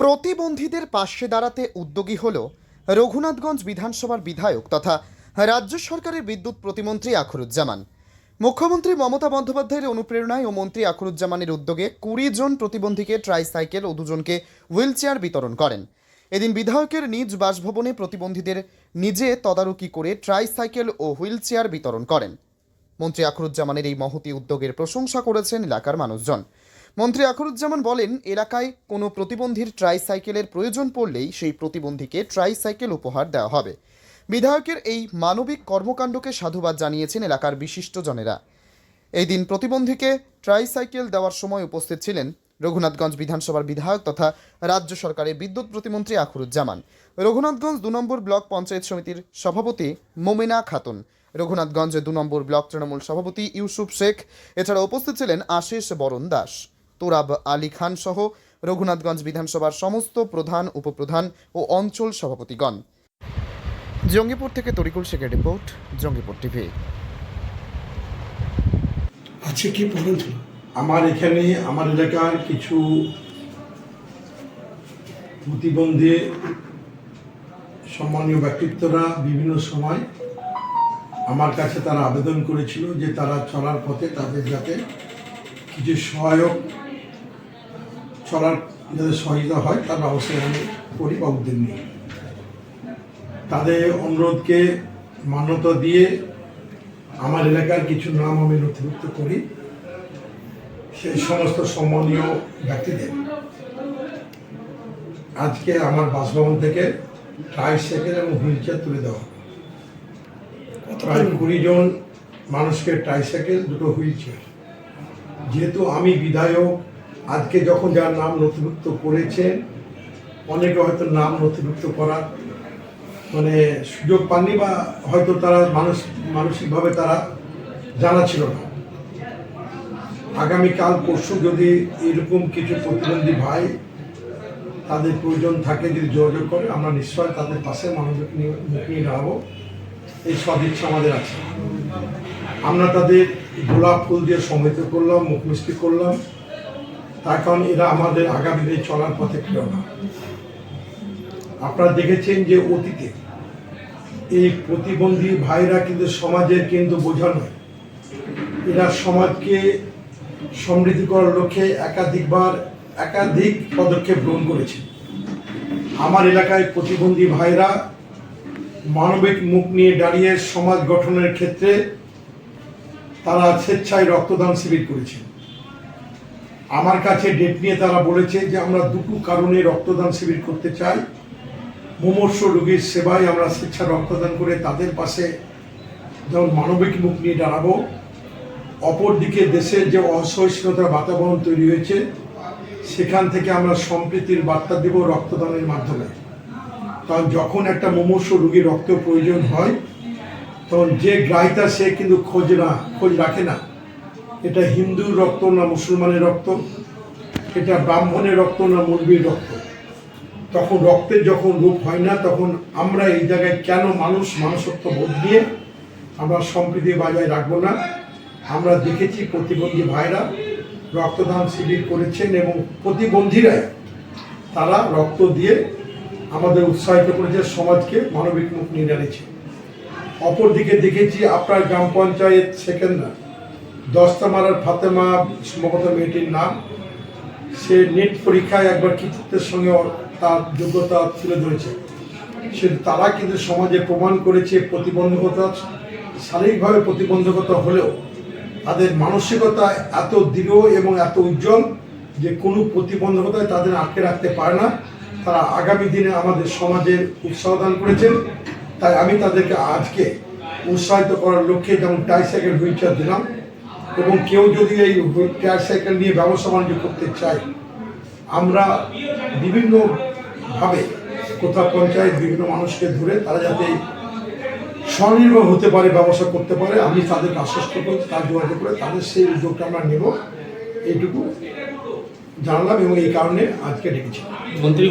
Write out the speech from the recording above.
প্রতিবন্ধীদের পাশে দাঁড়াতে উদ্যোগী হল রঘুনাথগঞ্জ বিধানসভার বিধায়ক তথা রাজ্য সরকারের বিদ্যুৎ প্রতিমন্ত্রী আখরুজ্জামান। মুখ্যমন্ত্রী মমতা বন্দ্যোপাধ্যায়ের অনুপ্রেরণায় ও মন্ত্রী আখরুজ্জামানের উদ্যোগে কুড়ি জন প্রতিবন্ধীকে ট্রাইসাইকেল ও দুজনকে হুইলচেয়ার বিতরণ করেন। এদিন বিধায়কের নিজ বাসভবনে প্রতিবন্ধীদের নিজে তদারকি করে ট্রাইসাইকেল ও হুইলচেয়ার বিতরণ করেন। মন্ত্রী আখরুজ্জামানের এই মহতি উদ্যোগের প্রশংসা করেছেন এলাকার মানুষজন। মন্ত্রী আখরুজ্জামান বলেন, এলাকায় কোনো প্রতিবন্ধীর ট্রাইসাইকেলের প্রয়োজন পড়লেই সেই প্রতিবন্ধীকে ট্রাইসাইকেল উপহার দেওয়া হবে। বিধায়কের এই মানবিক কর্মকাণ্ডকে সাধুবাদ জানিয়েছেন এলাকার বিশিষ্টজনেরা। এই দিন প্রতিবন্ধীকে ট্রাইসাইকেল দেওয়ার সময় উপস্থিত ছিলেন রঘুনাথগঞ্জ বিধানসভার বিধায়ক তথা রাজ্য সরকারের বিদ্যুৎ প্রতিমন্ত্রী আখরুজ্জামান। রঘুনাথগঞ্জ দু নম্বর ব্লক পঞ্চায়েত সমিতির সভাপতি মোমেনা খাতুন রঘুনাথগঞ্জ দু নম্বর ব্লক তৃণমূল সভাপতি ইউসুফ শেখ, এছাড়া উপস্থিত ছিলেন আশিস বরণ দাস। তোরাব আলী খান সহ রঘুনাথগঞ্জ বিধানসভার সমস্ত প্রধান, উপপ্রধান ও অঞ্চল সভাপতিগণ জঙ্গিপুর থেকে তরিকুল শেখের রিপোর্ট, জঙ্গিপুর টিভি আছে কি বলুন? আমার এখানে, আমার এলাকার কিছু প্রতিবন্ধী সম্মানীয় ব্যক্তিত্বরা বিভিন্ন সময় আমার কাছে তারা আবেদন করেছিল যে তারা চলার পথে তাদের যাতে কিছু সহায়ক চলার যাদের সহযোগিতা হয় তার ব্যবস্থা আমি করি বা উদ্যোগ নিই তাদের অনুরোধকে মান্যতা দিয়ে আমার এলাকার কিছু নাম আমি নথিভুক্ত করি। সেই সমস্ত সম্মানীয় ব্যক্তিদের। আজকে আমার বাসভবন থেকে ট্রাইসাইকেল এবং হুইল চেয়ার তুলে দেওয়া। প্রায় কুড়ি জন মানুষকে ট্রাইসাইকেল দুটো হুইল চেয়ার। যেহেতু আমি বিধায়ক আজকে যখন যার নাম নথিভুক্ত করেছেন অনেকে হয়তো নাম নথিভুক্ত করার মানে সুযোগ পাননি বা হয়তো তারা মানুষ, মানসিকভাবে তারা জানা ছিল না। আগামীকাল, পরশু যদি এরকম কিছু প্রতিবন্ধী ভাই তাদের প্রয়োজন থাকে, যদি যোগাযোগ করে, আমরা নিশ্চয় তাদের পাশে মনোযোগ নিয়ে দাঁড়াবো। এই সদিচ্ছা আমাদের আছে। আমরা তাদের গোলাপ ফুল দিয়ে সমৃদ্ধ করলাম, মুখ মিষ্টি করলাম। তার কারণ এরা আমাদের আগামী দিনে চলার পথে প্রেরণা আপনারা দেখেছেন যে অতীতে এই প্রতিবন্ধী ভাইরা কিন্তু সমাজের কিন্তু বোঝা নয়। এরা সমাজকে সমৃদ্ধি করার লক্ষ্যে একাধিকবার একাধিক পদক্ষেপ গ্রহণ করেছে। আমার এলাকায় প্রতিবন্ধী ভাইরা মানবিক মুখ নিয়ে দাঁড়িয়ে সমাজ গঠনের ক্ষেত্রে তারা স্বেচ্ছায় রক্তদান শিবির করেছেন আমার কাছে ডেট নিয়ে তারা বলেছে যে আমরা দুটো কারণে রক্তদান শিবির করতে চাই। মুমূর্ষ রোগীর সেবায় আমরা স্বেচ্ছা রক্তদান করে তাদের পাশে যেমন মানবিক মুখ নিয়ে দাঁড়াবো, অপরদিকে দেশের যে অসহিষ্ণুতার বাতাবরণ তৈরি হয়েছে, সেখান থেকে আমরা সম্প্রীতির বার্তা দেব রক্তদানের মাধ্যমে। কারণ যখন একটা মুমূর্ষ রোগীর রক্ত প্রয়োজন হয়, তখন যে গ্রাহিতা সে কিন্তু খোঁজ না খোঁজ রাখে না। এটা হিন্দুর রক্ত না মুসলমানের রক্ত? এটা ব্রাহ্মণের রক্ত না মুরগির রক্ত? তখন রক্তের যখন রূপ হয় না, তখন আমরা এই জায়গায় কেন মানুষ মানুষত্ব বোধ দিয়ে আমরা সম্প্রীতি বজায় রাখব না? আমরা দেখেছি প্রতিবন্ধী ভাইরা রক্তদান শিবির করেছেন এবং প্রতিবন্ধীরাই তারা রক্ত দিয়ে আমাদের উৎসাহিত করেছে, সমাজকে মানবিক মুখ নিয়ে দাঁড়িয়েছে অপরদিকে দেখেছি আপনার গ্রাম পঞ্চায়েত সেকেন্ডার দশতামারার ফাতেমা সম্ভবত মেয়েটির নাম। সে নেট পরীক্ষায় একবার কৃতিত্বের সঙ্গে তার যোগ্যতা তুলে ধরেছে। সে তারা কিন্তু সমাজে প্রমাণ করেছে প্রতিবন্ধকতা, শারীরিকভাবে প্রতিবন্ধকতা হলেও তাদের মানসিকতা এত দৃঢ় এবং এত উজ্জ্বল যে কোনো প্রতিবন্ধকতায় তাদের আটকে রাখতে পারে না। তারা আগামী দিনে আমাদের সমাজের উৎসাহ দান করেছেন। তাই আমি তাদেরকে আজকে উৎসাহিত করার লক্ষ্যে যেমন ট্রাইসাইকেল হুইল চেয়ার দিলাম এবং কেউ যদি এই ট্রাইসাইকেল নিয়ে ব্যবসা বাণিজ্য করতে চায়, আমরা বিভিন্নভাবে কোথাও পঞ্চায়েত বিভিন্ন মানুষকে ধরে তারা যাতে স্বনির্ভর হতে পারে, ব্যবসা করতে পারে, আমি তাদেরকে আশ্বস্ত করি, তার যোগাযোগ করে তাদের সেই উদ্যোগটা আমরা নেব। এইটুকু জানলাম এবং এই কারণে আজকে ডেকেছি। মন্ত্রী